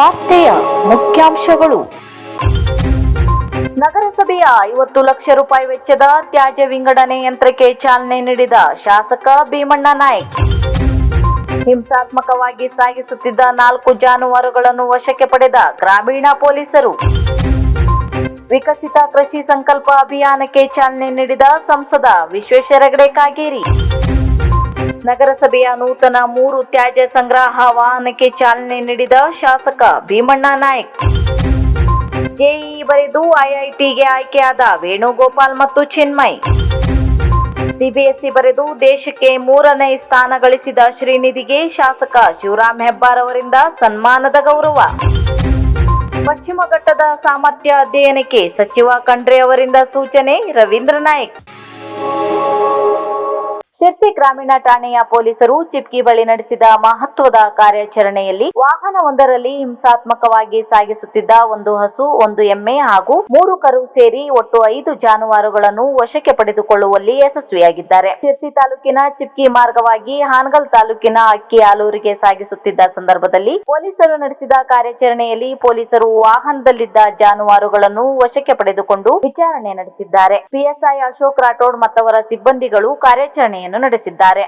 ವಾರ್ತೆಯ ಮುಖ್ಯಾಂಶಗಳು. ನಗರಸಭೆಯ ಐವತ್ತು ಲಕ್ಷ ರೂಪಾಯಿ ವೆಚ್ಚದ ತ್ಯಾಜ್ಯ ವಿಂಗಡಣೆ ಯಂತ್ರಕ್ಕೆ ಚಾಲನೆ ನೀಡಿದ ಶಾಸಕ ಭೀಮಣ್ಣ ನಾಯ್ಕ್. ಹಿಂಸಾತ್ಮಕವಾಗಿ ಸಾಗಿಸುತ್ತಿದ್ದ ನಾಲ್ಕು ಜಾನುವಾರುಗಳನ್ನು ವಶಕ್ಕೆ ಪಡೆದ ಗ್ರಾಮೀಣ ಪೊಲೀಸರು. ವಿಕಸಿತ ಕೃಷಿ ಸಂಕಲ್ಪ ಅಭಿಯಾನಕ್ಕೆ ಚಾಲನೆ ನೀಡಿದ ಸಂಸದ ವಿಶ್ವೇಶ್ವರ ಹೆಗಡೆ ಕಾಗೇರಿ. ನಗರಸಭೆಯ ನೂತನ ಮೂರು ತ್ಯಾಜ್ಯ ಸಂಗ್ರಹ ವಾಹನಕ್ಕೆ ಚಾಲನೆ ನೀಡಿದ ಶಾಸಕ ಭೀಮಣ್ಣ ನಾಯಕ್. ಜೆಇ ಬರೆದು ಐಐಟಿಗೆ ಆಯ್ಕೆಯಾದ ವೇಣುಗೋಪಾಲ್ ಮತ್ತು ಚಿನ್ಮಯ್. ಸಿಬಿಎಸ್ಇ ಬರೆದು ದೇಶಕ್ಕೆ ಮೂರನೇ ಸ್ಥಾನ ಗಳಿಸಿದ ಶ್ರೀನಿಧಿಗೆ ಶಾಸಕ ಶಿವರಾಮ್ ಹೆಬ್ಬಾರ್ ಅವರಿಂದ ಸನ್ಮಾನದ ಗೌರವ. ಪಶ್ಚಿಮ ಘಟ್ಟದ ಸಾಮರ್ಥ್ಯ ಅಧ್ಯಯನಕ್ಕೆ ಸಚಿವ ಖಂಡ್ರೆ ಅವರಿಂದ ಸೂಚನೆ ರವೀಂದ್ರ ನಾಯ್ಕ್. ಶಿರ್ಸಿ ಗ್ರಾಮೀಣ ಠಾಣೆಯ ಪೊಲೀಸರು ಚಿಪ್ಕಿ ಬಳಿ ನಡೆಸಿದ ಮಹತ್ವದ ಕಾರ್ಯಾಚರಣೆಯಲ್ಲಿ ವಾಹನವೊಂದರಲ್ಲಿ ಹಿಂಸಾತ್ಮಕವಾಗಿ ಸಾಗಿಸುತ್ತಿದ್ದ ಒಂದು ಹಸು, ಒಂದು ಎಮ್ಮೆ ಹಾಗೂ ಮೂರು ಕರು ಸೇರಿ ಒಟ್ಟು ಐದು ಜಾನುವಾರುಗಳನ್ನು ವಶಕ್ಕೆ ಪಡೆದುಕೊಳ್ಳುವಲ್ಲಿ ಯಶಸ್ವಿಯಾಗಿದ್ದಾರೆ. ಶಿರ್ಸಿ ತಾಲೂಕಿನ ಚಿಪ್ಕಿ ಮಾರ್ಗವಾಗಿ ಹಾನಗಲ್ ತಾಲೂಕಿನ ಅಕ್ಕಿ ಆಲೂರಿಗೆ ಸಾಗಿಸುತ್ತಿದ್ದ ಸಂದರ್ಭದಲ್ಲಿ ಪೊಲೀಸರು ನಡೆಸಿದ ಕಾರ್ಯಾಚರಣೆಯಲ್ಲಿ ಪೊಲೀಸರು ವಾಹನದಲ್ಲಿದ್ದ ಜಾನುವಾರುಗಳನ್ನು ವಶಕ್ಕೆ ಪಡೆದುಕೊಂಡು ವಿಚಾರಣೆ ನಡೆಸಿದ್ದಾರೆ. ಪಿಎಸ್ಐ ಅಶೋಕ್ ರಾಠೋಡ್ ಮತ್ತವರ ಸಿಬ್ಬಂದಿಗಳು ಕಾರ್ಯಾಚರಣೆಯನ್ನು ನಡೆಸಿದ್ದಾರೆ.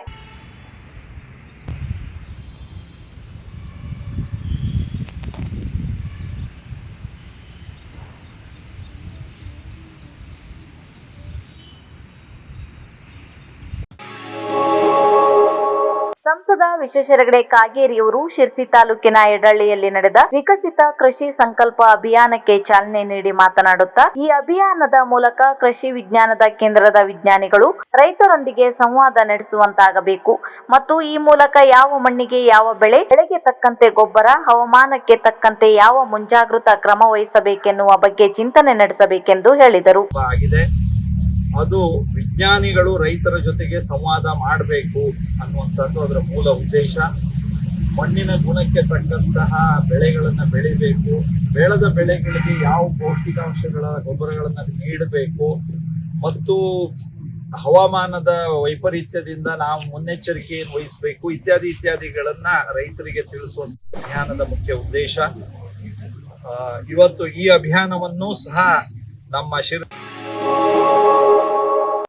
ಸಂಸದ ಕಾಗೇರಿ ಕಾಗೇರಿಯವರು ಶಿರ್ಸಿ ತಾಲೂಕಿನ ಎಡಳ್ಳಿಯಲ್ಲಿ ನಡೆದ ವಿಕಸಿತ ಕೃಷಿ ಸಂಕಲ್ಪ ಅಭಿಯಾನಕ್ಕೆ ಚಾಲನೆ ನೀಡಿ ಮಾತನಾಡುತ್ತಾ, ಈ ಅಭಿಯಾನದ ಮೂಲಕ ಕೃಷಿ ವಿಜ್ಞಾನದ ಕೇಂದ್ರದ ವಿಜ್ಞಾನಿಗಳು ರೈತರೊಂದಿಗೆ ಸಂವಾದ ನಡೆಸುವಂತಾಗಬೇಕು ಮತ್ತು ಈ ಮೂಲಕ ಯಾವ ಮಣ್ಣಿಗೆ ಯಾವ ಬೆಳೆ, ಬೆಳೆಗೆ ತಕ್ಕಂತೆ ಗೊಬ್ಬರ, ಹವಾಮಾನಕ್ಕೆ ತಕ್ಕಂತೆ ಯಾವ ಮುಂಜಾಗೃತ ಕ್ರಮ ವಹಿಸಬೇಕೆನ್ನುವ ಬಗ್ಗೆ ಚಿಂತನೆ ನಡೆಸಬೇಕೆಂದು ಹೇಳಿದರು. ಅದು ವಿಜ್ಞಾನಿಗಳು ರೈತರ ಜೊತೆಗೆ ಸಂವಾದ ಮಾಡಬೇಕು ಅನ್ನುವಂಥದ್ದು ಅದರ ಮೂಲ ಉದ್ದೇಶ. ಮಣ್ಣಿನ ಗುಣಕ್ಕೆ ತಕ್ಕಂತಹ ಬೆಳೆಗಳನ್ನು ಬೆಳಿಬೇಕು. ಬೆಳೆದ ಬೆಳೆಗಳಿಗೆ ಯಾವ ಪೌಷ್ಟಿಕಾಂಶಗಳ ಗೊಬ್ಬರಗಳನ್ನು ನೀಡಬೇಕು. ಮತ್ತು ಹವಾಮಾನದ ವೈಪರೀತ್ಯದಿಂದ ನಾವು ಮುನ್ನೆಚ್ಚರಿಕೆಯನ್ನು ವಹಿಸಬೇಕು. ಇತ್ಯಾದಿ ಇತ್ಯಾದಿಗಳನ್ನ ರೈತರಿಗೆ ತಿಳಿಸುವ ಅಭಿಯಾನದ ಮುಖ್ಯ ಉದ್ದೇಶ. ಇವತ್ತು ಈ ಅಭಿಯಾನವನ್ನು ಸಹ ನಮ್ಮ ಶಿರ್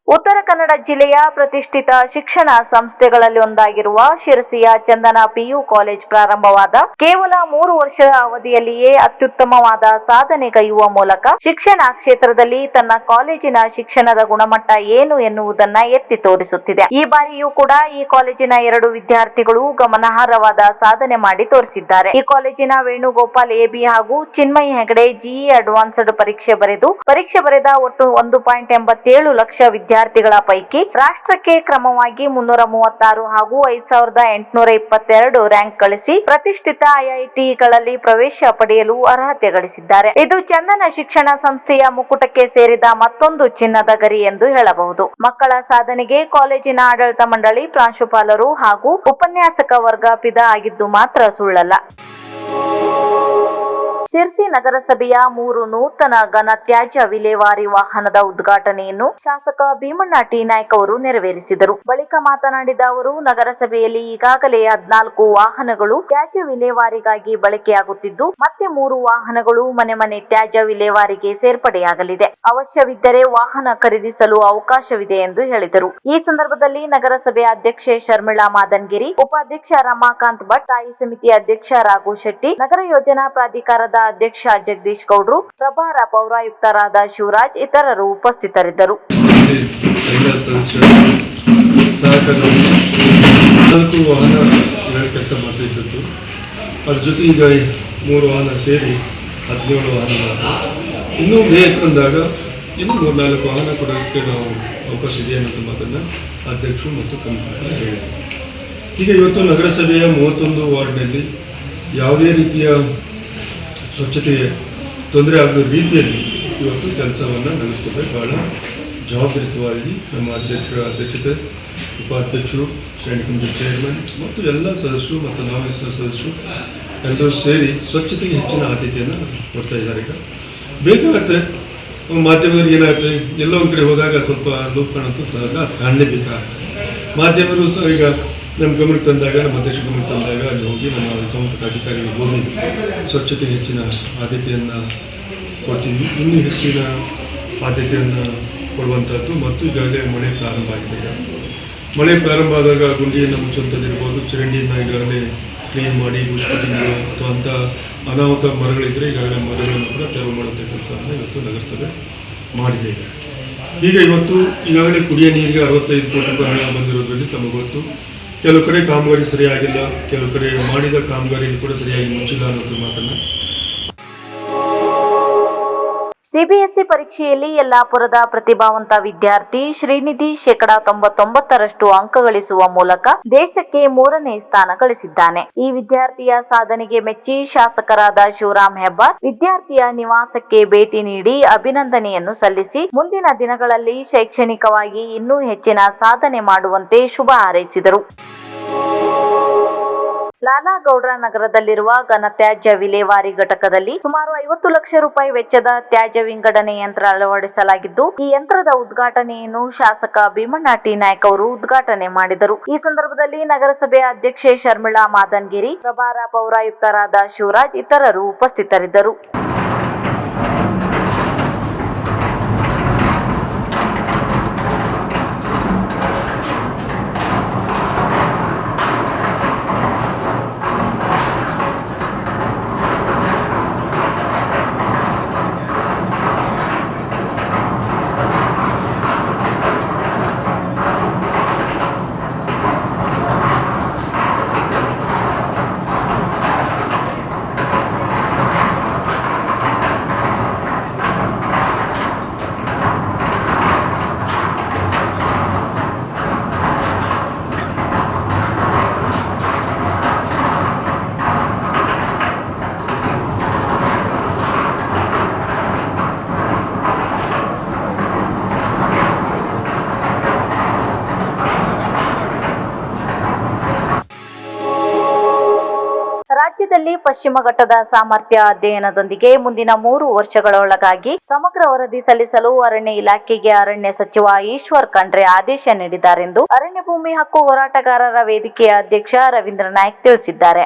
ಉತ್ತರ ಕನ್ನಡ ಜಿಲ್ಲೆಯ ಪ್ರತಿಷ್ಠಿತ ಶಿಕ್ಷಣ ಸಂಸ್ಥೆಗಳಲ್ಲಿ ಒಂದಾಗಿರುವ ಶಿರಸಿಯ ಚಂದನ ಪಿಯು ಕಾಲೇಜ್ ಪ್ರಾರಂಭವಾದ ಕೇವಲ ಮೂರು ವರ್ಷದ ಅವಧಿಯಲ್ಲಿಯೇ ಅತ್ಯುತ್ತಮವಾದ ಸಾಧನೆ ಕೈಯುವ ಮೂಲಕ ಶಿಕ್ಷಣ ಕ್ಷೇತ್ರದಲ್ಲಿ ತನ್ನ ಕಾಲೇಜಿನ ಶಿಕ್ಷಣದ ಗುಣಮಟ್ಟ ಏನು ಎನ್ನುವುದನ್ನ ಎತ್ತಿ ತೋರಿಸುತ್ತಿದೆ. ಈ ಬಾರಿಯೂ ಕೂಡ ಈ ಕಾಲೇಜಿನ ಎರಡು ವಿದ್ಯಾರ್ಥಿಗಳು ಗಮನಾರ್ಹವಾದ ಸಾಧನೆ ಮಾಡಿ ತೋರಿಸಿದ್ದಾರೆ. ಈ ಕಾಲೇಜಿನ ವೇಣುಗೋಪಾಲ್ ಎಬಿ ಹಾಗೂ ಚಿನ್ಮಯ್ ಹೆಗಡೆ ಜಿಇ ಅಡ್ವಾನ್ಸ್ಡ್ ಪರೀಕ್ಷೆ ಬರೆದು, ಪರೀಕ್ಷೆ ಬರೆದ ಒಟ್ಟು ಒಂದು ಪಾಯಿಂಟ್ ಎಂಬತ್ತೇಳು ಲಕ್ಷ ವಿದ್ಯಾರ್ಥಿಗಳ ಪೈಕಿ ರಾಷ್ಟ್ರಕ್ಕೆ ಕ್ರಮವಾಗಿ ಮುನ್ನೂರ ಮೂವತ್ತಾರು ಹಾಗೂ ಐದ್ ಸಾವಿರದ ಎಂಟುನೂರ ಇಪ್ಪತ್ತೆರಡು ರ್ಯಾಂಕ್ ಗಳಿಸಿ ಪ್ರತಿಷ್ಠಿತ ಐಐಟಿಗಳಲ್ಲಿ ಪ್ರವೇಶ ಪಡೆಯಲು ಅರ್ಹತೆ ಗಳಿಸಿದ್ದಾರೆ. ಇದು ಚಂದನ ಶಿಕ್ಷಣ ಸಂಸ್ಥೆಯ ಮುಕುಟಕ್ಕೆ ಸೇರಿದ ಮತ್ತೊಂದು ಚಿನ್ನದ ಗರಿ ಎಂದು ಹೇಳಬಹುದು. ಮಕ್ಕಳ ಸಾಧನೆಗೆ ಕಾಲೇಜಿನ ಆಡಳಿತ ಮಂಡಳಿ ಪ್ರಾಂಶುಪಾಲರು ಹಾಗೂ ಉಪನ್ಯಾಸಕ ವರ್ಗ ಪಿದ ಆಗಿದ್ದು ಮಾತ್ರ ಸುಳ್ಳಲ್ಲ. ಶಿರ್ಸಿ ನಗರಸಭೆಯ ಮೂರು ನೂತನ ಘನ ತ್ಯಾಜ್ಯ ವಿಲೇವಾರಿ ವಾಹನದ ಉದ್ಘಾಟನೆಯನ್ನು ಶಾಸಕ ಭೀಮಣ್ಣ ಟಿ. ನಾಯ್ಕ ಅವರು ನೆರವೇರಿಸಿದರು. ಬಳಿಕ ಮಾತನಾಡಿದ ಅವರು, ನಗರಸಭೆಯಲ್ಲಿ ಈಗಾಗಲೇ ಹದ್ನಾಲ್ಕು ವಾಹನಗಳು ತ್ಯಾಜ್ಯ ವಿಲೇವಾರಿಗಾಗಿ ಬಳಕೆಯಾಗುತ್ತಿದ್ದು, ಮತ್ತೆ ಮೂರು ವಾಹನಗಳು ಮನೆ ಮನೆ ತ್ಯಾಜ್ಯ ವಿಲೇವಾರಿಗೆ ಸೇರ್ಪಡೆಯಾಗಲಿದೆ. ಅವಶ್ಯವಿದ್ದರೆ ವಾಹನ ಖರೀದಿಸಲು ಅವಕಾಶವಿದೆ ಎಂದು ಹೇಳಿದರು. ಈ ಸಂದರ್ಭದಲ್ಲಿ ನಗರಸಭೆ ಅಧ್ಯಕ್ಷೆ ಶರ್ಮಿಳಾ ಮಾದನ್ಗಿರಿ, ಉಪಾಧ್ಯಕ್ಷ ರಮಾಕಾಂತ್ ಭಟ್ ಸ್ಥಾಯಿ ಸಮಿತಿ ಅಧ್ಯಕ್ಷ ರಾಘು ಶೆಟ್ಟಿ, ನಗರ ಯೋಜನಾ ಪ್ರಾಧಿಕಾರದ ಅಧ್ಯಕ್ಷ ಜಗದೀಶ್ ಗೌಡ್ರು, ಪ್ರಭಾರ ಪೌರಾಯುಕ್ತರಾದ ಶಿವರಾಜ್ ಇತರರು ಉಪಸ್ಥಿತರಿದ್ದರು. ಕೆಲಸ ಮಾಡ್ತಿದ್ದದ್ದು ಅದ್ರ ಜೊತೆ ಈಗ ಮೂರು ವಾಹನ ಸೇರಿ ಹದಿನೇಳು ವಾಹನ ಇನ್ನೂ ಬೇಕು ಅಂದಾಗ ಇನ್ನೂ ಮೂರು ನಾಲ್ಕು ವಾಹನ ಕೊಡೋಕ್ಕೆ ನಾವು ಅವಕಾಶ ಇದೆ ಅನ್ನೋದು ಮಾತನ್ನು ಅಧ್ಯಕ್ಷರು ಮತ್ತು ಹೇಳಿದರು ಈಗ ಇವತ್ತು ನಗರಸಭೆಯ ಮೂವತ್ತೊಂದು ವಾರ್ಡ್ನಲ್ಲಿ ಯಾವುದೇ ರೀತಿಯ ಸ್ವಚ್ಛತೆಗೆ ತೊಂದರೆ ಆಗದ ರೀತಿಯಲ್ಲಿ ಇವತ್ತು ಕೆಲಸವನ್ನು ನಡೆಸಿದೆ ಭಾಳ ಜವಾಬ್ದಾರಿತವಾಗಿ ನಮ್ಮ ಅಧ್ಯಕ್ಷರ ಅಧ್ಯಕ್ಷತೆ, ಉಪಾಧ್ಯಕ್ಷರು, ಶ್ರೇಣಿ ಕಮಿಟಿ ಚೇರ್ಮನ್ ಮತ್ತು ಎಲ್ಲ ಸದಸ್ಯರು ಮತ್ತು ನಾವು ಸದಸ್ಯರು ಎಲ್ಲರೂ ಸೇರಿ ಸ್ವಚ್ಛತೆಗೆ ಹೆಚ್ಚಿನ ಆದ್ಯತೆಯನ್ನು ಕೊಡ್ತಾ ಇದ್ದಾರೆ ಈಗ. ಬೇಕಾಗತ್ತೆ ಮಾಧ್ಯಮದವ್ರಿಗೆ ಏನಾಗುತ್ತೆ, ಎಲ್ಲೋ ಒಂದು ಕಡೆ ಹೋದಾಗ ಸ್ವಲ್ಪ ಲೋಪ ಕಾಣಂತೂ ಸಹ ಕಾಣಲೇಬೇಕಾಗುತ್ತೆ ಮಾಧ್ಯಮರು ಸಹ ಈಗ ನಮ್ಮ ಗಮನಕ್ಕೆ ತಂದಾಗ, ನಮ್ಮ ಅಧ್ಯಕ್ಷ ಗಮನಕ್ಕೆ ತಂದಾಗ ಅಲ್ಲಿ ಹೋಗಿ ನಮ್ಮ ಸಂಬಂಧಪಟ್ಟ ಅಧಿಕಾರಿಗಳು ಹೋಗಿ ಸ್ವಚ್ಛತೆ ಹೆಚ್ಚಿನ ಆದ್ಯತೆಯನ್ನು ಕೊಡ್ತೀವಿ. ಇನ್ನೂ ಹೆಚ್ಚಿನ ಆದ್ಯತೆಯನ್ನು ಕೊಡುವಂಥದ್ದು ಮತ್ತು ಈಗಾಗಲೇ ಮಳೆ ಪ್ರಾರಂಭ ಆಗಿದೆ. ಮಳೆ ಪ್ರಾರಂಭ ಆದಾಗ ಗುಂಡಿಯನ್ನು ಮುಚ್ಚುವಂಥದ್ದಿರ್ಬೋದು ಚರಂಡಿಯನ್ನು ಈಗಾಗಲೇ ಕ್ಲೀನ್ ಮಾಡಿ ಗುಡ್ಸ್ಬಿಟ್ಟಿಂಗು ಅಥವಾ ಅಂಥ ಅನಾಹುತ ಮರಗಳಿದ್ದರೆ ಈಗಾಗಲೇ ಮರಗಳನ್ನು ಕೂಡ ತೆರವು ಮಾಡುವಂಥ ಕೆಲಸವನ್ನು ಇವತ್ತು ನಗರಸಭೆ ಮಾಡಿದೆ. ಈಗ ಇವತ್ತು ಈಗಾಗಲೇ ಕುಡಿಯೋ ನೀರಿಗೆ ಅರವತ್ತೈದು ಕೋಟಿ ರೂಪಾಯಿ ಹಣ ಬಂದಿರೋದ್ರಲ್ಲಿ ತಮಗೊತ್ತು ಗೊತ್ತು. ಕೆಲವು ಕಡೆ ಕಾಮಗಾರಿ ಸರಿಯಾಗಿಲ್ಲ ಕೆಲವು ಕಡೆ ಮಾಡಿದ ಕಾಮಗಾರಿಯಲ್ಲಿ ಕೂಡ ಸರಿಯಾಗಿ ಮುಚ್ಚಿಲ್ಲ ಅನ್ನೋದು ಮಾತನ್ನು ಸಿಬಿಎಸ್ಇ ಪರೀಕ್ಷೆಯಲ್ಲಿ ಯಲ್ಲಾಪುರದ ಪ್ರತಿಭಾವಂತ ವಿದ್ಯಾರ್ಥಿ ಶ್ರೀನಿಧಿ ಶೇಕಡಾ ತೊಂಬತ್ತೊಂಬತ್ತರಷ್ಟು ಅಂಕ ಗಳಿಸುವ ಮೂಲಕ ದೇಶಕ್ಕೆ ಮೂರನೇ ಸ್ಥಾನ ಗಳಿಸಿದ್ದಾನೆ. ಈ ವಿದ್ಯಾರ್ಥಿಯ ಸಾಧನೆಗೆ ಮೆಚ್ಚಿ ಶಾಸಕರಾದ ಶಿವರಾಮ್ ಹೆಬ್ಬಾರ್ ವಿದ್ಯಾರ್ಥಿಯ ನಿವಾಸಕ್ಕೆ ಭೇಟಿ ನೀಡಿ ಅಭಿನಂದನೆಯನ್ನು ಸಲ್ಲಿಸಿ, ಮುಂದಿನ ದಿನಗಳಲ್ಲಿ ಶೈಕ್ಷಣಿಕವಾಗಿ ಇನ್ನೂ ಹೆಚ್ಚಿನ ಸಾಧನೆ ಮಾಡುವಂತೆ ಶುಭ ಹಾರೈಸಿದರು. ಲಾಲಾಗೌಡ್ರ ನಗರದಲ್ಲಿರುವ ಘನತ್ಯಾಜ್ಯ ವಿಲೇವಾರಿ ಘಟಕದಲ್ಲಿ ಸುಮಾರು ಐವತ್ತು ಲಕ್ಷ ರೂಪಾಯಿ ವೆಚ್ಚದ ತ್ಯಾಜ್ಯ ವಿಂಗಡಣೆ ಯಂತ್ರ ಅಳವಡಿಸಲಾಗಿದ್ದು, ಈ ಯಂತ್ರದ ಉದ್ಘಾಟನೆಯನ್ನು ಶಾಸಕ ಭೀಮಣ್ಣ ಟಿ ನಾಯ್ಕ ಅವರು ಉದ್ಘಾಟನೆ ಮಾಡಿದರು. ಈ ಸಂದರ್ಭದಲ್ಲಿ ನಗರಸಭೆ ಅಧ್ಯಕ್ಷೆ ಶರ್ಮಿಳಾ ಮಾದನ್ಗಿರಿ, ಪ್ರಭಾರ ಪೌರಾಯುಕ್ತರಾದ ಶಿವರಾಜ್ ಇತರರು ಉಪಸ್ಥಿತರಿದ್ದರು. ರಾಜ್ಯದಲ್ಲಿ ಪಶ್ಚಿಮ ಘಟ್ಟದ ಸಾಮರ್ಥ್ಯ ಅಧ್ಯಯನದೊಂದಿಗೆ ಮುಂದಿನ ಮೂರು ವರ್ಷಗಳೊಳಗಾಗಿ ಸಮಗ್ರ ವರದಿ ಸಲ್ಲಿಸಲು ಅರಣ್ಯ ಇಲಾಖೆಗೆ ಅರಣ್ಯ ಸಚಿವ ಈಶ್ವರ್ ಖಂಡ್ರೆ ಆದೇಶ ನೀಡಿದ್ದಾರೆಂದು ಅರಣ್ಯ ಭೂಮಿ ಹಕ್ಕು ಹೋರಾಟಗಾರರ ವೇದಿಕೆಯ ಅಧ್ಯಕ್ಷ ರವೀಂದ್ರ ನಾಯ್ಕ್ ತಿಳಿಸಿದ್ದಾರೆ.